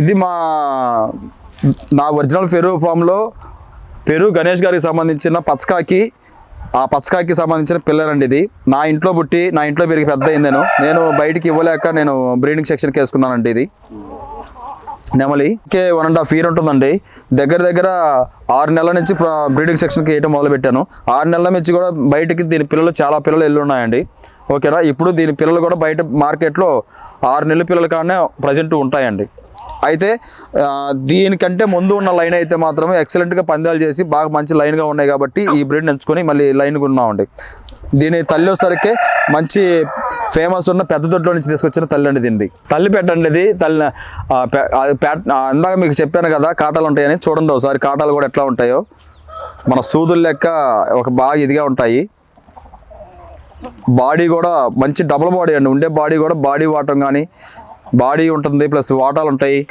ఇది మా నా ఒరిజినల్ పెరుగు ఫామ్లో పెరు గణేష్ గారికి సంబంధించిన పచ్చకాకి ఆ పచ్చకాకి సంబంధించిన పిల్లనండి ఇది. నా ఇంట్లో పుట్టి నా ఇంట్లో పెరిగి పెద్ద అయింది నేను. నేను బయటికి ఇవ్వలేక నేను బ్రీడింగ్ సెక్షన్కి వేసుకున్నానండి ఇది. నెమలి కే వన్ అండ్ హాఫ్ ఇయర్ ఉంటుందండి. దగ్గర దగ్గర ఆరు నెలల నుంచి బ్రీడింగ్ సెక్షన్కి వేయటం మొదలు పెట్టాను ఆరు నెలల నుంచి కూడా బయటికి దీని పిల్లలు చాలా పిల్లలు వెళ్ళి ఉన్నాయండి. ఓకేనా? ఇప్పుడు దీని పిల్లలు కూడా బయట మార్కెట్లో ఆరు నెలల పిల్లల కానీ ప్రజెంట్ ఉంటాయండి. అయితే దీనికంటే ముందు ఉన్న లైన్ అయితే మాత్రం ఎక్సలెంట్గా పందాలు చేసి బాగా మంచి లైన్గా ఉన్నాయి కాబట్టి ఈ బ్రీడ్ ఎంచుకొని మళ్ళీ లైన్గా ఉన్నామండి. దీని తల్లి వచ్చేసరికి మంచి ఫేమస్ ఉన్న పెద్ద దొడ్లో నుంచి తీసుకొచ్చిన తల్లి అండి దీనిది. తల్లి పెట్టండి ఇది. తల్లి అది ఇందాక మీకు చెప్పాను కదా కాటాలు ఉంటాయని చూడండి ఒకసారి కాటాలు కూడా ఎట్లా ఉంటాయో. మన సూదులు లెక్క ఒక బాగా ఇదిగా ఉంటాయి. బాడీ కూడా మంచి డబుల్ బాడీ అండి. ఉండే బాడీ కూడా బాడీ వాటం కానీ బాడీ ఉంటుంది ప్లస్ వాటాలు ఉంటాయి.